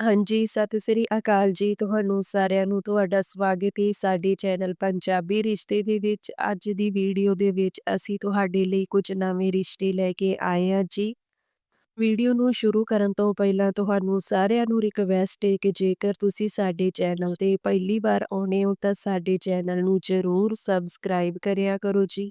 ਹਾਂਜੀ, ਸਤਿ ਸ੍ਰੀ ਅਕਾਲ ਜੀ ਤੁਹਾਨੂੰ ਸਾਰਿਆਂ ਨੂੰ ਤੁਹਾਡਾ ਸਵਾਗਤ ਹੈ ਸਾਡੇ ਚੈਨਲ ਪੰਜਾਬੀ ਰਿਸ਼ਤੇ ਦੇ ਵਿੱਚ। ਅੱਜ ਦੀ ਵੀਡੀਓ ਦੇ ਵਿੱਚ ਅਸੀਂ ਤੁਹਾਡੇ ਲਈ ਕੁਝ ਨਵੇਂ ਰਿਸ਼ਤੇ ਲੈ ਕੇ ਆਏ ਹਾਂ ਜੀ। ਵੀਡੀਓ ਨੂੰ ਸ਼ੁਰੂ ਕਰਨ ਤੋਂ ਪਹਿਲਾਂ ਤੁਹਾਨੂੰ ਸਾਰਿਆਂ ਨੂੰ ਰਿਕਵੈਸਟ ਹੈ ਕਿ ਜੇਕਰ ਤੁਸੀਂ ਸਾਡੇ ਚੈਨਲ ਤੇ ਪਹਿਲੀ ਵਾਰ ਆਉਣੇ ਹੋ ਤਾਂ ਸਾਡੇ ਚੈਨਲ ਨੂੰ ਜ਼ਰੂਰ ਸਬਸਕ੍ਰਾਈਬ ਕਰਿਆ ਕਰੋ ਜੀ।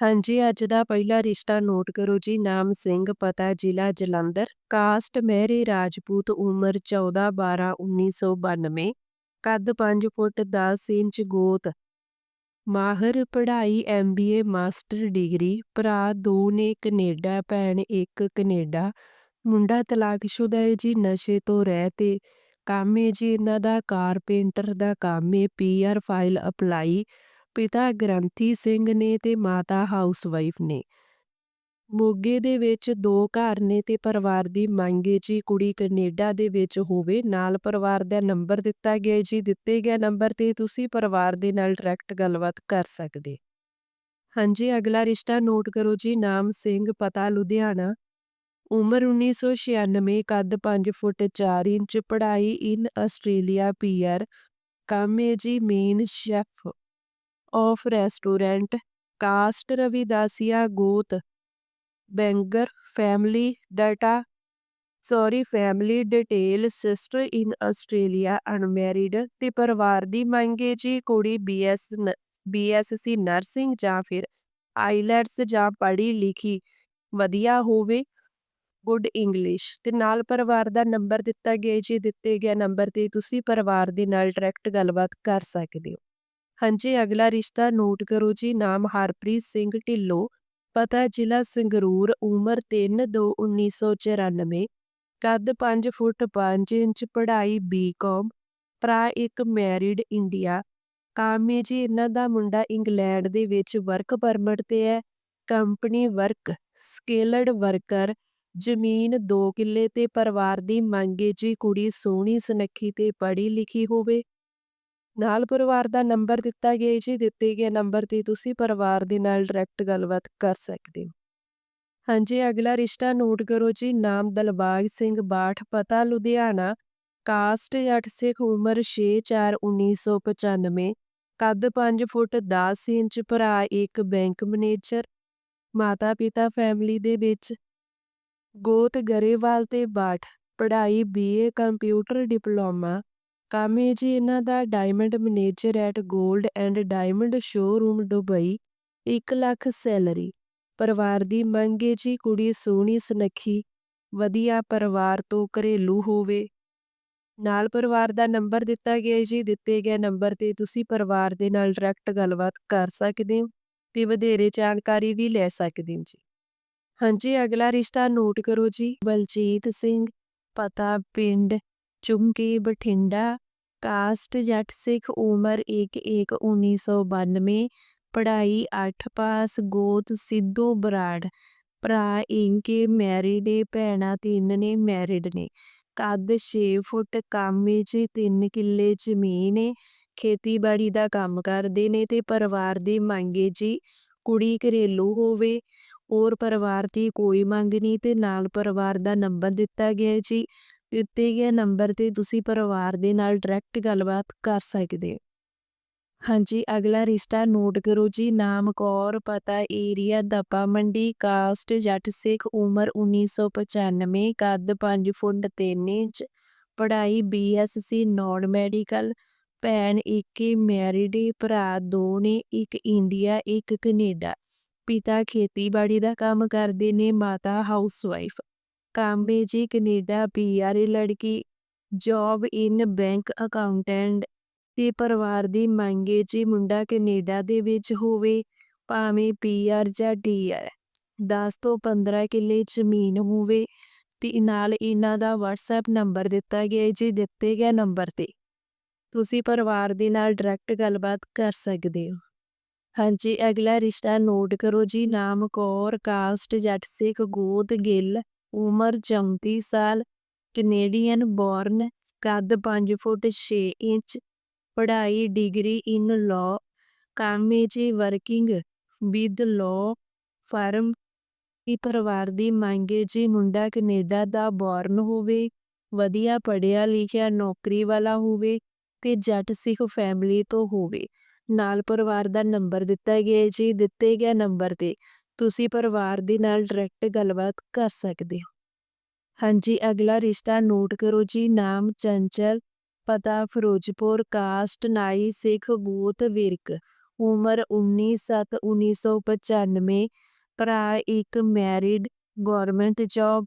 ਹਾਂਜੀ, ਅੱਜ ਦਾ ਪਹਿਲਾ ਰਿਸ਼ਤਾ ਨੋਟ ਕਰੋ ਜੀ, ਨਾਮ ਸਿੰਘ, ਪਤਾ ਜ਼ਿਲ੍ਹਾ ਜਲੰਧਰ, ਕਾਸਟ ਮਹਿਰੇ ਰਾਜਪੂਤ ਉਮਰ 14 12 1992 ਕੱਦ 5 ਫੁੱਟ 10 ਇੰਚ ਗੋਤ, ਮਾਹਰ ਪੜ੍ਹਾਈ ਐਮਬੀਏ ਮਾਸਟਰ ਡਿਗਰੀ, ਭਰਾ ਦੋ ਨੇ ਕੈਨੇਡਾ, ਭੈਣ ਇੱਕ ਕੈਨੇਡਾ, ਮੁੰਡਾ ਤਲਾਕਸ਼ੁਦਾ ਹੈ ਜੀ, ਨਸ਼ੇ ਤੋਂ ਰਹਿ ਤੇ ਕੰਮ ਹੈ ਜੀ, ਇਹਨਾਂ ਦਾ ਕਾਰਪੇਂਟਰ ਦਾ ਕੰਮ ਹੈ ਪੀਆਰ ਫਾਈਲ ਅਪਲਾਈ ਪਿਤਾ ਗ੍ਰੰਥੀ ਸਿੰਘ ਨੇ ਤੇ ਮਾਤਾ ਹਾਊਸਵਾਈਫ ਨੇ। ਮੋਗੇ ਦੇ ਵਿੱਚ ਦੋ ਘਰ ਨੇ ਤੇ ਪਰਿਵਾਰ ਦੀ ਮੰਗ ਹੈ ਜੀ ਕੁੜੀ ਕੈਨੇਡਾ ਦੇ ਵਿੱਚ ਹੋਵੇ। ਨਾਲ ਪਰਿਵਾਰ ਦਾ ਨੰਬਰ ਦਿੱਤਾ ਗਿਆ ਜੀ। ਦਿੱਤੇ ਗਿਆ ਨੰਬਰ ਤੇ ਤੁਸੀਂ ਪਰਿਵਾਰ ਦੇ ਨਾਲ ਡਾਇਰੈਕਟ ਗੱਲਬਾਤ ਕਰ ਸਕਦੇ। ਹਾਂਜੀ, ਅਗਲਾ ਰਿਸ਼ਤਾ ਨੋਟ ਕਰੋ ਜੀ। ਨਾਮ ਸਿੰਘ, ਪਤਾ ਲੁਧਿਆਣਾ। ਉਮਰ 1996 ਕੱਦ 5 ਫੁੱਟ 4 ਇੰਚ, ਪੜ੍ਹਾਈ ਇਨ ਆਸਟ੍ਰੇਲੀਆ ਪੀਆਰ। ਕੰਮ ਹੈ ਜੀ main chef of restaurant caste Ravidasia ਗੋਤ Banger family data sorry family detail sister in Australia unmarried ਤੇ ਪਰਿਵਾਰ ਦੀ ਮੰਗ ਮੰਗੇ ਜੀ ਕੁੜੀ ਬੀਐਸ ਬੀਐਸਸੀ ਨਰਸਿੰਗ ਜਾਂ ਫਿਰ ਆਈਲੈਟਸ ਜਾਂ ਪੜ੍ਹੀ ਲਿਖੀ ਵਧੀਆ ਹੋਵੇ ਗੁੱਡ ਇੰਗਲਿਸ਼ ਤੇ ਨਾਲ ਪਰਿਵਾਰ ਦਾ ਨੰਬਰ ਦਿੱਤਾ ਗਿਆ, ਜੀ ਦਿੱਤੇ ਗਿਆ ਨੰਬਰ ਤੇ ਤੁਸੀਂ ਪਰਿਵਾਰ ਦੇ ਨਾਲ ਡਾਇਰੈਕਟ ਗੱਲਬਾਤ ਕਰ ਸਕਦੇ ਹੋ। ਹਾਂਜੀ, ਅਗਲਾ ਰਿਸ਼ਤਾ ਨੋਟ ਕਰੋ ਜੀ, ਨਾਮ ਹਰਪ੍ਰੀਤ ਸਿੰਘ ਢਿੱਲੋਂ, ਪਤਾ ਜ਼ਿਲ੍ਹਾ ਸੰਗਰੂਰ, ਉਮਰ 3/2/1994 ਕੱਦ 5 ਫੁੱਟ 5 ਇੰਚ, ਪੜ੍ਹਾਈ ਬੀਕਾਮ ਭਰਾ ਇੱਕ ਮੈਰਿਡ ਇੰਡੀਆ ਕਾਮੇ ਜੀ, ਇਹਨਾਂ ਦਾ ਮੁੰਡਾ ਇੰਗਲੈਂਡ ਦੇ ਵਿੱਚ ਵਰਕ ਪਰਮਿਟ ਤੇ ਹੈ ਕੰਪਨੀ ਵਰਕ ਸਕਿਲਡ ਵਰਕਰ ਜ਼ਮੀਨ 2 ਕਿੱਲੇ ਤੇ ਪਰਿਵਾਰ ਦੀ ਮੰਗ ਮੰਗੇ ਜੀ, ਕੁੜੀ ਸੋਹਣੀ, ਸੁਨੱਖੀ ਤੇ ਪੜ੍ਹੀ ਲਿਖੀ ਹੋਵੇ। ਨਾਲ ਪਰਿਵਾਰ ਦਾ ਨੰਬਰ ਦਿੱਤਾ ਗਿਆ ਜੀ, ਦਿੱਤੇ ਗਏ ਨੰਬਰ ਤੇ ਤੁਸੀਂ ਪਰਿਵਾਰ ਦੇ ਨਾਲ ਡਾਇਰੈਕਟ ਗੱਲਬਾਤ ਕਰ ਸਕਦੇ ਹੋ। ਹਾਂਜੀ, ਅਗਲਾ ਰਿਸ਼ਤਾ ਨੋਟ ਕਰੋ ਜੀ, ਨਾਮ ਦਲਬਾਗ ਸਿੰਘ ਬਾਠ, ਪਤਾ ਲੁਧਿਆਣਾ, ਕਾਸਟ ਜੱਟ ਸਿੱਖ ਉਮਰ 6/4/1995 ਕੱਦ 5 ਫੁੱਟ 10 ਇੰਚ, ਭਰਾ ਇੱਕ ਬੈਂਕ ਮੈਨੇਜਰ, ਮਾਤਾ ਪਿਤਾ ਫੈਮਿਲੀ ਦੇ ਵਿੱਚ, ਗੋਤ ਗਰੇਵਾਲ ਤੇ ਬਾਠ, ਪੜ੍ਹਾਈ ਬੀਏ ਕੰਪਿਊਟਰ ਡਿਪਲੋਮਾ ਕੰਮ ਜੀ ਇਹਨਾਂ ਦਾ ਡਾਇਮੰਡ ਮੈਨੇਜਰ ਐਟ 골ਡ and diamond showroom Dubai 1 lakh salary. ਪਰਿਵਾਰ ਦੀ ਮੰਗ ਹੈ ਜੀ ਕੁੜੀ ਸੋਹਣੀ, ਸੁਨੱਖੀ, ਵਧੀਆ ਪਰਿਵਾਰ ਤੋਂ ਘਰੇਲੂ ਹੋਵੇ। ਨਾਲ ਪਰਿਵਾਰ ਦਾ ਨੰਬਰ ਦਿੱਤਾ ਗਿਆ ਜੀ, ਦਿੱਤੇ ਗਏ ਨੰਬਰ ਤੇ ਤੁਸੀਂ ਪਰਿਵਾਰ ਦੇ ਨਾਲ ਡਾਇਰੈਕਟ ਗੱਲਬਾਤ ਕਰ ਸਕਦੇ ਹੋ ਤੇ ਵਧੇਰੇ ਜਾਣਕਾਰੀ ਵੀ ਲੈ ਸਕਦੇ ਹੋ ਜੀ। ਹਾਂਜੀ, ਅਗਲਾ ਰਿਸ਼ਤਾ ਨੋਟ ਕਰੋ ਜੀ। ਬਲਜੀਤ ਸਿੰਘ, ਪਤਾ ਪਿੰਡ ਚੁੰਕੇ ਬਠਿੰਡਾ, ਕਾਸਟ ਜੱਟ ਸਿੱਖ ਉਮਰ 1/1/1992 ਪੜ੍ਹਾਈ 8 ਪਾਸ, ਗੋਤ ਸਿੱਧੂ ਬਰਾੜ। ਭਰਾ ਇੰਕੇ ਮੈਰਿਡ ਏ, ਭੈਣਾਂ ਤਿੰਨ ਨੇ ਮੈਰਿਡ ਨੇ। ਕੱਦ 6 ਫੁੱਟ, ਕਾਮੇ ਜੀ 3 ਕਿੱਲੇ ਜ਼ਮੀਨ ਏ। ਖੇਤੀਬਾੜੀ ਦਾ ਕੰਮ ਕਰਦੇ ਨੇ ਤੇ ਪਰਿਵਾਰ ਦੀ ਮੰਗੇ ਜੀ, ਕੁੜੀ ਘਰੇਲੂ ਹੋਵੇ। ਹੋਰ ਪਰਿਵਾਰ ਦੀ ਕੋਈ ਮੰਗ ਨਹੀਂ ਤੇ ਨਾਲ ਪਰਿਵਾਰ ਦਾ ਨੰਬਰ ਦਿੱਤਾ ਗਿਆ ਜੀ। ਦਿੱਤੇ ਗਏ ਨੰਬਰ ਤੇ ਤੁਸੀਂ ਪਰਿਵਾਰ ਦੇ ਨਾਲ ਡਾਇਰੈਕਟ ਗੱਲਬਾਤ ਕਰ ਸਕਦੇ ਹੋ। ਹਾਂਜੀ, ਅਗਲਾ ਰਿਸ਼ਤਾ ਨੋਟ ਕਰੋ ਜੀ। ਨਾਮ, ਕੌਰ, ਪਤਾ, ਏਰੀਆ ਦਪਾ ਮੰਡੀ, ਕਾਸਟ, ਜੱਟ ਸਿੱਖ, ਉਮਰ 1995 ਕੱਦ 5 ਫੁੱਟ 3 ਇੰਚ, ਪੜ੍ਹਾਈ ਬੀਐਸਸੀ ਨਾਨ ਮੈਡੀਕਲ, ਭੈਣ ਇੱਕ ਮੈਰਿਡ ਭਰਾ ਦੋ ਨੇ ਇੱਕ ਇੰਡੀਆ, ਇੱਕ ਕੈਨੇਡਾ। ਪਿਤਾ ਖੇਤੀਬਾੜੀ ਦਾ ਕੰਮ ਕਰਦੇ ਨੇ, ਮਾਤਾ ਹਾਊਸਵਾਈਫ। ਕਾਂਬੇ ਜੀ ਕੈਨੇਡਾ ਪੀਆਰ ਲੜਕੀ ਜੌਬ ਇਨ ਬੈਂਕ ਅਕਾਊਂਟੈਂਟ ਤੇ ਪਰਿਵਾਰ ਦੀ ਮੰਗੇ ਜੀ ਮੁੰਡਾ ਕੈਨੇਡਾ ਦੇ ਵਿੱਚ ਹੋਵੇ ਭਾਵੇਂ ਪੀਆਰ ਜਾਂ ਡੀਆਰ 10 ਤੋਂ 15 ਕਿੱਲੇ ਜ਼ਮੀਨ ਹੋਵੇ ਤੇ ਨਾਲ ਇਹਨਾਂ ਦਾ WhatsApp ਨੰਬਰ ਦਿੱਤਾ ਗਿਆ ਜੀ ਦਿੱਤੇ ਗਏ ਨੰਬਰ ਤੇ ਤੁਸੀਂ ਪਰਿਵਾਰ ਦੇ ਨਾਲ ਡਾਇਰੈਕਟ ਗੱਲਬਾਤ ਕਰ ਸਕਦੇ ਹੋ ਹਾਂਜੀ ਅਗਲਾ ਰਿਸ਼ਤਾ ਨੋਟ ਕਰੋ ਜੀ ਨਾਮ ਕੌਰ ਕਾਸਟ ਜੱਟ ਸਿੱਖ ਗੋਦ ਗਿੱਲ ਉਮਰ 34 ਸਾਲ ਕੈਨੇਡੀਅਨ ਬੋਰਨ ਕੱਦ 5 ਫੁੱਟ 6 ਇੰਚ, ਪੜ੍ਹਾਈ ਡਿਗਰੀ ਇਨ ਲਾਅ ਕੰਮ ਹੈ ਵਰਕਿੰਗ ਵਿਦ ਲਾਅ ਫਰਮ ਕੀ ਪਰਿਵਾਰ ਦੀ ਮੰਗ ਹੈ ਜੀ ਮੁੰਡਾ ਕੈਨੇਡਾ ਦਾ ਬੋਰਨ ਹੋਵੇ, ਵਧੀਆ ਪੜ੍ਹਿਆ ਲਿਖਿਆ ਨੌਕਰੀ ਵਾਲਾ ਹੋਵੇ ਤੇ ਜੱਟ ਸਿੱਖ ਫੈਮਿਲੀ ਤੋਂ ਹੋਵੇ। ਨਾਲ ਪਰਿਵਾਰ ਦਾ ਨੰਬਰ ਦਿੱਤਾ ਗਿਆ ਜੀ ਦਿੱਤੇ ਗਿਆ ਨੰਬਰ ਤੇ। ਤੁਸੀਂ ਪਰਿਵਾਰ ਦੇ ਨਾਲ ਡਾਇਰੈਕਟ ਗੱਲਬਾਤ ਕਰ ਸਕਦੇ ਹੋ। ਹਾਂਜੀ, ਅਗਲਾ ਰਿਸ਼ਤਾ ਨੋਟ ਕਰੋ ਜੀ। ਨਾਮ, ਚੰਚਲ, ਪਤਾ, ਫਿਰੋਜ਼ਪੁਰ ਕਾਸਟ ਨਾਈ, ਸਿੱਖ ਗੋਤ ਵਿਰਕ। ਉਮਰ 19/7/1995 ਭਰਾ, ਇੱਕ ਮੈਰਿਡ ਗਵਰਨਮੈਂਟ ਜੌਬ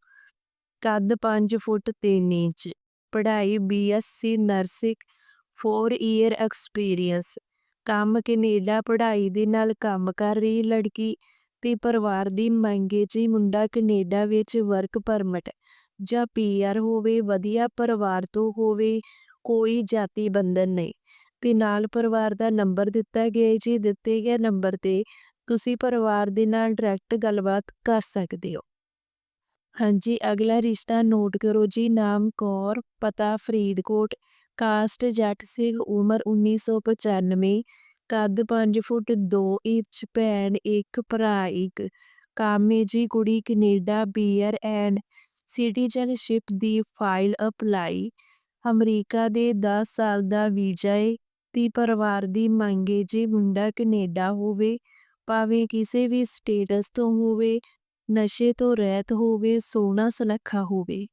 ਕੱਦ 5 ਫੁੱਟ 3 ਇੰਚ। ਪੜ੍ਹਾਈ ਬੀਐਸਸੀ ਨਰਸਿੰਗ 4 ਈਅਰ ਐਕਸਪੀਰੀਅੰਸ ਕੰਮ, ਕੈਨੇਡਾ, ਪੜ੍ਹਾਈ ਦੇ ਨਾਲ ਕੰਮ ਕਰ ਰਹੀ ਲੜਕੀ। ਤੇ ਪਰਿਵਾਰ ਦੀ ਮੰਗ ਹੈ ਜੀ ਮੁੰਡਾ ਕੈਨੇਡਾ ਵਿੱਚ ਵਰਕ ਪਰਮਿਟ ਜਾਂ ਪੀਆਰ ਹੋਵੇ, ਵਧੀਆ ਪਰਿਵਾਰ ਤੋਂ ਹੋਵੇ, ਕੋਈ ਜਾਤੀ ਬੰਧਨ ਨਹੀਂ। ਤੇ ਨਾਲ ਪਰਿਵਾਰ ਦਾ ਨੰਬਰ ਦਿੱਤਾ ਗਿਆ ਹੈ ਜੀ, ਦਿੱਤੇ ਗਏ ਨੰਬਰ ਤੇ ਤੁਸੀਂ ਪਰਿਵਾਰ ਦੇ ਨਾਲ ਡਾਇਰੈਕਟ ਗੱਲਬਾਤ ਕਰ ਸਕਦੇ ਹੋ। ਹਾਂਜੀ, ਅਗਲਾ ਰਿਸ਼ਤਾ ਨੋਟ ਕਰੋ ਜੀ, ਨਾਮ ਕੌਰ, ਪਤਾ ਫਰੀਦਕੋਟ, ਕਾਸਟ ਜੱਟ ਸਿੰਘ, ਉਮਰ 1995 ਕੱਦ 5 ਫੁੱਟ 2 ਇੰਚ, ਭੈਣ ਇੱਕ, ਭਰਾ ਇੱਕ, ਕੰਮ ਜੀ ਕੁੜੀ ਕੈਨੇਡਾ, ਬੀਅਰ ਐਂਡ ਸਿਟੀਜ਼ਨਸ਼ਿਪ ਦੀ ਫਾਈਲ ਅਪਲਾਈ। ਅਮਰੀਕਾ ਦੇ 10 ਸਾਲ ਦਾ ਵੀਜ਼ਾ ਏ, ਤੀ ਪਰਿਵਾਰ ਦੀ ਮੰਗ ਹੈ ਜੀ ਮੁੰਡਾ ਕੈਨੇਡਾ ਹੋਵੇ, ਭਾਵੇਂ ਕਿਸੇ ਵੀ ਸਟੇਟਸ ਤੋਂ ਹੋਵੇ, ਨਸ਼ੇ ਤੋਂ ਰਹਿਤ ਹੋਵੇ, ਸੋਹਣਾ ਸੁਨੱਖਾ ਹੋਵੇ।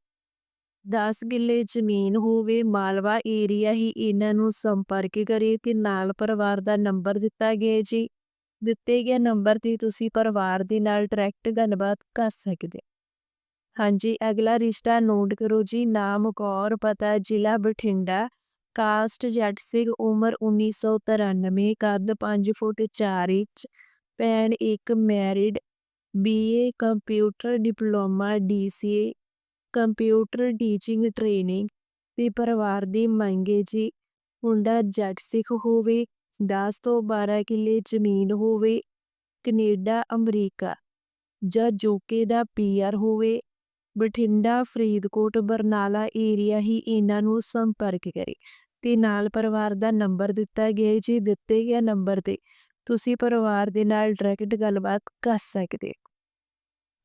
10 ਗਿੱਲੇ ਜ਼ਮੀਨ ਹੋਵੇ, ਮਾਲਵਾ ਏਰੀਆ ਹੀ ਇਹਨਾਂ ਨੂੰ ਸੰਪਰਕ ਕਰੇ ਤੇ ਨਾਲ ਪਰਿਵਾਰ ਦਾ ਨੰਬਰ ਦਿੱਤਾ ਗਿਆ ਜੀ। ਦਿੱਤੇ ਗਏ ਨੰਬਰ ਤੇ ਤੁਸੀਂ ਪਰਿਵਾਰ ਦੇ ਨਾਲ ਡਾਇਰੈਕਟ ਗੱਲਬਾਤ ਕਰ ਸਕਦੇ ਹਾਂਜੀ, ਅਗਲਾ ਰਿਸ਼ਤਾ ਨੋਟ ਕਰੋ ਜੀ, ਨਾਮ ਕੌਰ, ਪਤਾ ਜ਼ਿਲ੍ਹਾ ਬਠਿੰਡਾ, ਕਾਸਟ ਜੱਟ ਸਿੰਘ ਉਮਰ 1993 ਕੱਦ 5 ਫੁੱਟ 4 ਇੰਚ, ਭੈਣ ਇੱਕ married BA computer diploma DCA computer teaching training ਤੇ ਪਰਿਵਾਰ ਦੀ ਮੰਗ ਹੈ ਜੀ ਮੁੰਡਾ ਜੱਟ ਸਿੱਖ ਹੋਵੇ 10 ਤੋਂ 12 ਕਿੱਲੇ ਜ਼ਮੀਨ ਹੋਵੇ, ਕੈਨੇਡਾ, ਅਮਰੀਕਾ ਜਾਂ ਜੋਕੇ ਦਾ ਪੀਆਰ ਹੋਵੇ, ਬਠਿੰਡਾ, ਫਰੀਦਕੋਟ, ਬਰਨਾਲਾ ਏਰੀਆ ਹੀ ਇਹਨਾਂ ਨੂੰ ਸੰਪਰਕ ਕਰੇ ਤੇ ਨਾਲ ਪਰਿਵਾਰ ਦਾ ਨੰਬਰ ਦਿੱਤਾ ਗਿਆ ਜੀ, ਦਿੱਤੇ ਗਿਆ ਨੰਬਰ ਤੇ ਤੁਸੀਂ ਪਰਿਵਾਰ ਦੇ ਨਾਲ ਡਾਇਰੈਕਟ ਗੱਲਬਾਤ ਕਰ ਸਕਦੇ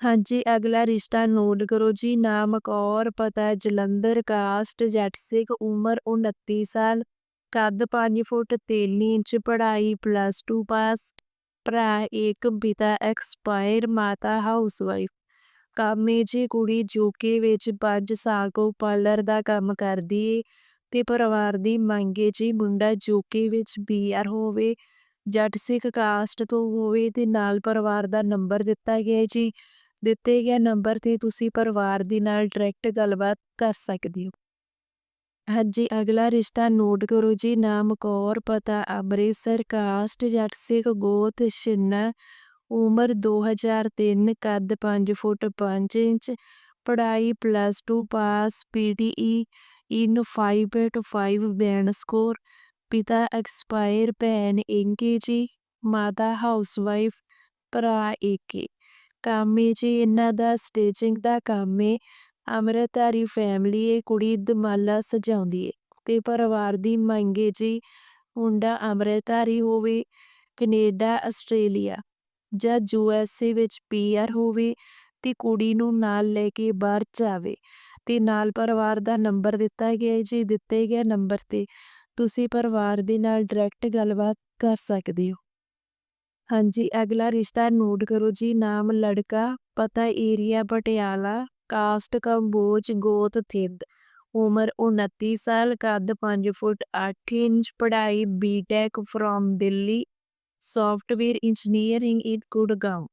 ਹਾਂਜੀ, ਅਗਲਾ ਰਿਸ਼ਤਾ ਨੋਟ ਕਰੋ ਜੀ ਨਾਮ ਕੌਰ ਪਤਾ ਜਲੰਧਰ, ਕਾਸਟ ਜੱਟ ਸਿੱਖ ਉਮਰ 29 ਸਾਲ, ਕੱਦ 5 ਫੁੱਟ 3 ਇੰਚ, ਪੜ੍ਹਾਈ ਪਲੱਸ 2 ਪਾਸ ਭਰਾ ਇੱਕ, ਪਿਤਾ ਐਕਸਪਾਇਰ ਮਾਤਾ ਹਾਊਸਵਾਈਫ ਕੰਮ ਹੈ ਜੀ, ਕੁੜੀ ਯੂਕੇ ਵਿੱਚ 5 ਸਾਲ ਤੋਂ ਪਾਰਲਰ ਦਾ ਕੰਮ ਕਰਦੀ ਏ ਤੇ ਪਰਿਵਾਰ ਦੀ ਮੰਗ ਏ ਜੀ, ਮੁੰਡਾ ਯੂਕੇ ਵਿੱਚ ਬੀਆਰ ਹੋਵੇ ਜੱਟ ਸਿੱਖ ਕਾਸਟ ਤੋਂ ਹੋਵੇ ਤੇ ਨਾਲ ਪਰਿਵਾਰ ਦਾ ਨੰਬਰ ਦਿੱਤਾ ਗਿਆ ਜੀ। ਦਿੱਤੇ ਗਏ ਨੰਬਰ ਤੇ ਤੁਸੀਂ ਪਰਿਵਾਰ ਦੇ ਨਾਲ ਡਾਇਰੈਕਟ ਗੱਲਬਾਤ ਕਰ ਸਕਦੇ ਹੋ। ਹਾਂਜੀ, ਅਗਲਾ ਰਿਸ਼ਤਾ ਨੋਟ ਕਰੋ ਜੀ। ਨਾਮ ਕੌਰ, ਪਤਾ ਅੰਮ੍ਰਿਤਸਰ, ਕਾਸਟ ਜੱਟ ਸਿੱਖ ਗੋਤ, ਛਿੰਨਾ, ਉਮਰ 2003 ਕੱਦ 5 ਫੁੱਟ 5 ਇੰਚ, ਪੜ੍ਹਾਈ plus 2 pass PTE in 5.5 band score ਪਿਤਾ ਐਕਸਪਾਇਰ ਭੈਣ ਇੰਕੇ ਜੀ, ਮਾਤਾ ਹਾਊਸਵਾਈਫ ਭਰਾ ਏਕੇ ਕੰਮ ਹੈ ਜੀ, ਇਹਨਾਂ ਦਾ ਸਟੇਜਿੰਗ ਦਾ ਕੰਮ ਹੈ ਅੰਮ੍ਰਿਤਧਾਰੀ ਫੈਮਿਲੀ ਹੈ ਕੁੜੀ ਦਮਾਲਾ ਸਜਾਉਂਦੀ ਹੈ ਤੇ ਪਰਿਵਾਰ ਦੀ ਮੰਗ ਹੈ ਜੀ, ਮੁੰਡਾ ਅੰਮ੍ਰਿਤਧਾਰੀ ਹੋਵੇ, ਕੈਨੇਡਾ, ਆਸਟ੍ਰੇਲੀਆ ਜਾਂ ਯੂਐਸਏ ਵਿੱਚ ਪੀਆਰ ਹੋਵੇ ਤੇ ਕੁੜੀ ਨੂੰ ਨਾਲ ਲੈ ਕੇ ਬਾਹਰ ਜਾਵੇ। ਤੇ ਨਾਲ ਪਰਿਵਾਰ ਦਾ ਨੰਬਰ ਦਿੱਤਾ ਗਿਆ ਹੈ ਜੀ, ਦਿੱਤੇ ਗਏ ਨੰਬਰ ਤੇ ਤੁਸੀਂ ਪਰਿਵਾਰ ਦੇ ਨਾਲ ਡਾਇਰੈਕਟ ਗੱਲਬਾਤ ਕਰ ਸਕਦੇ ਹੋ। ਹਾਂਜੀ, ਅਗਲਾ ਰਿਸ਼ਤਾ ਨੋਟ ਕਰੋ ਜੀ, ਨਾਮ ਲੜਕਾ, ਪਤਾ ਏਰੀਆ ਪਟਿਆਲਾ, ਕਾਸਟ ਕੰਬੋਜ, ਗੋਤ ਥਿੰਦ। ਉਮਰ 29 ਸਾਲ, ਕੱਦ 5 ਫੁੱਟ 8 ਇੰਚ, ਪੜ੍ਹਾਈ BTech from Delhi software engineering in Gurgaon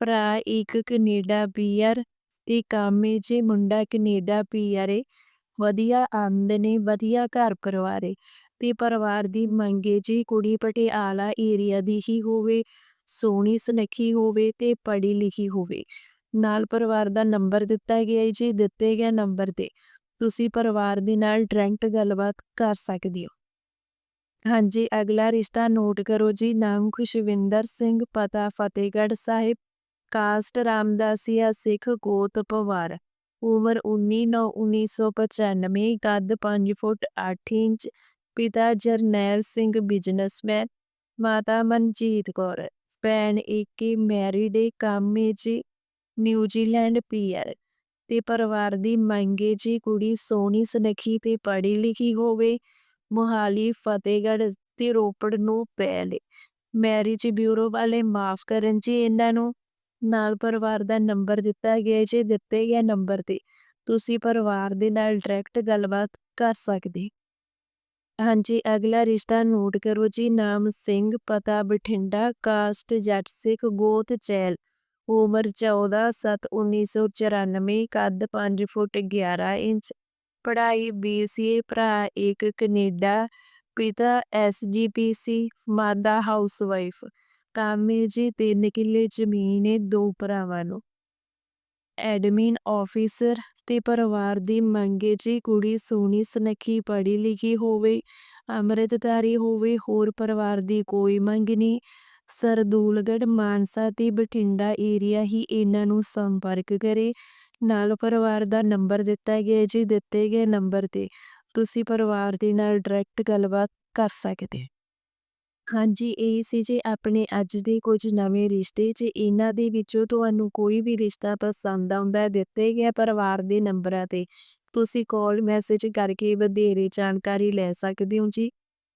ਭਰਾ ਇੱਕ ਕੈਨੇਡਾ ਪੀਆਰ ਤੇ ਕੰਮ ਹੈ ਜੀ ਮੁੰਡਾ ਕੈਨੇਡਾ ਪੀਆਰ ਏ। ਵਧੀਆ ਆਮਦਨੀ ਵਧੀਆ ਘਰ ਪਰਿਵਾਰ ਏ। ਤੇ ਪਰਿਵਾਰ ਦੀ ਮੰਗ ਹੈ ਜੀ ਕੁੜੀ ਪਟਿਆਲਾ ਏਰੀਆ ਦੀ ਹੀ ਹੋਵੇ, ਸੋਹਣੀ ਸੁਨੱਖੀ ਹੋਵੇ ਤੇ ਪੜ੍ਹੀ ਲਿਖੀ ਹੋਵੇ। ਨਾਲ ਪਰਿਵਾਰ ਦਾ ਨੰਬਰ ਦਿੱਤਾ ਗਿਆ ਹੈ ਜੀ, ਦਿੱਤੇ ਗਏ ਨੰਬਰ ਤੇ। ਤੁਸੀਂ ਪਰਿਵਾਰ ਦੇ ਨਾਲ ਡਾਇਰੈਕਟ ਗੱਲਬਾਤ ਕਰ ਸਕਦੇ ਹੋ। ਹਾਂਜੀ, ਅਗਲਾ ਰਿਸ਼ਤਾ ਨੋਟ ਕਰੋ ਜੀ। ਨਾਮ ਖੁਸ਼ਵਿੰਦਰ ਸਿੰਘ, ਪਤਾ ਫਤਿਹਗੜ੍ਹ ਸਾਹਿਬ। ਕਾਸਟ ਰਾਮਦਾਸੀਆ ਸਿੱਖ ਗੋਤ ਪਵਾਰ। ਉਮਰ 19/9/1995 ਕੱਦ 5 ਫੁੱਟ 8 ਇੰਚ। ਪਿਤਾ ਜਰਨੈਲ ਸਿੰਘ ਬਿਜ਼ਨਸਮੈਨ ਮਾਤਾ ਮਨਜੀਤ ਕੌਰ, ਭੈਣ ਏਕੇ ਮੈਰਿਡ ਏ ਕੰਮ ਜੀ ਨਿਊਜ਼ੀਲੈਂਡ ਪੀਆਰ ਤੇ ਪਰਿਵਾਰ ਦੀ ਮੰਗੇ ਜੀ ਕੁੜੀ ਸੋਹਣੀ, ਸੁਨੱਖੀ ਤੇ ਪੜ੍ਹੀ ਲਿਖੀ ਹੋਵੇ, ਮੋਹਾਲੀ, ਫਤਿਹਗੜ੍ਹ ਤੇ ਰੋਪੜ ਨੂੰ ਪਹਿਲ ਮੈਰਿਜ ਬਿਊਰੋ ਵਾਲੇ ਮਾਫ ਕਰਨ ਜੀ ਇਹਨਾਂ ਨੂੰ। ਨਾਲ ਪਰਿਵਾਰ ਦਾ ਨੰਬਰ ਦਿੱਤਾ ਗਿਆ ਜੀ, ਦਿੱਤੇ ਗਿਆ ਨੰਬਰ ਤੇ ਤੁਸੀਂ ਪਰਿਵਾਰ ਦੇ ਨਾਲ ਡਾਇਰੈਕਟ ਗੱਲਬਾਤ ਕਰ ਸਕਦੇ ਹਾਂਜੀ, ਅਗਲਾ ਰਿਸ਼ਤਾ ਨੋਟ ਕਰੋ ਜੀ। ਨਾਮ ਸਿੰਘ, ਪਤਾ ਬਠਿੰਡਾ, ਕਾਸਟ ਜੱਟ ਸਿੱਖ, ਗੋਤ ਚੈਲ। ਉਮਰ 14/7/1994 ਕੱਦ 5 ਫੁੱਟ 11 ਇੰਚ। ਪੜ੍ਹਾਈ BCA ਭਰਾ ਇੱਕ ਕੈਨੇਡਾ, ਪਿਤਾ SGPC ਮਾਦਾ ਹਾਊਸਵਾਈਫ। ਕਾਮੇ ਜੀ ਤਿੰਨ ਕਿੱਲੇ ਜ਼ਮੀਨ ਏ ਦੋ ਭਰਾਵਾਂ ਨੂੰ। ਐਡਮਿਨ ਆਫੀਸਰ ਤੇ ਪਰਿਵਾਰ ਦੀ ਮੰਗ ਜੀ ਕੁੜੀ ਸੋਹਣੀ, ਸੁਨੱਖੀ, ਪੜ੍ਹੀ ਲਿਖੀ ਹੋਵੇ, ਅੰਮ੍ਰਿਤਧਾਰੀ ਹੋਵੇ, ਹੋਰ ਪਰਿਵਾਰ ਦੀ ਕੋਈ ਮੰਗ ਨਹੀਂ। ਸਰਦੂਲਗੜ ਮਾਨਸਾ ਤੇ ਬਠਿੰਡਾ ਏਰੀਆ ਹੀ ਇਹਨਾਂ ਨੂੰ ਸੰਪਰਕ ਕਰੇ। ਨਾਲ ਪਰਿਵਾਰ ਦਾ ਨੰਬਰ ਦਿੱਤਾ ਗਿਆ ਜੀ, ਦਿੱਤੇ ਗਏ ਨੰਬਰ ਤੇ ਤੁਸੀਂ ਪਰਿਵਾਰ ਦੇ ਨਾਲ ਡਾਇਰੈਕਟ ਗੱਲਬਾਤ ਕਰ ਸਕਦੇ ਹਾਂਜੀ, ਇਹ ਸੀ ਜੀ ਆਪਣੇ ਅੱਜ ਦੇ ਕੁਝ ਨਵੇਂ ਰਿਸ਼ਤੇ, ਜੇ ਇਹਨਾਂ ਦੇ ਵਿੱਚੋਂ ਤੁਹਾਨੂੰ ਕੋਈ ਵੀ ਰਿਸ਼ਤਾ ਪਸੰਦ ਆਉਂਦਾ ਹੈ ਦਿੱਤੇ ਗਏ ਪਰਿਵਾਰ ਦੇ ਨੰਬਰਾਂ ਤੇ, ਤੁਸੀਂ ਕਾਲ ਮੈਸੇਜ ਕਰਕੇ ਵਧੇਰੇ ਜਾਣਕਾਰੀ ਲੈ ਸਕਦੇ ਹੋ ਜੀ।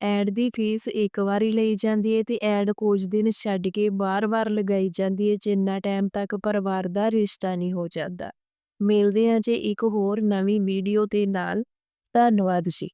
ਐਡ ਦੀ ਫੀਸ ਇੱਕ ਵਾਰੀ ਲਈ ਜਾਂਦੀ ਹੈ ਤੇ ਐਡ ਕੁਝ ਦਿਨ ਛੱਡ ਕੇ ਬਾਰ-ਬਾਰ ਲਗਾਈ ਜਾਂਦੀ ਹੈ ਜਿੰਨਾ ਟਾਈਮ ਤੱਕ ਪਰਿਵਾਰ ਦਾ ਰਿਸ਼ਤਾ ਨਹੀਂ ਹੋ ਜਾਂਦਾ। ਮਿਲਦੇ ਹਾਂ ਜੇ ਇੱਕ ਹੋਰ ਨਵੀਂ ਵੀਡੀਓ ਦੇ ਨਾਲ। ਧੰਨਵਾਦ ਜੀ।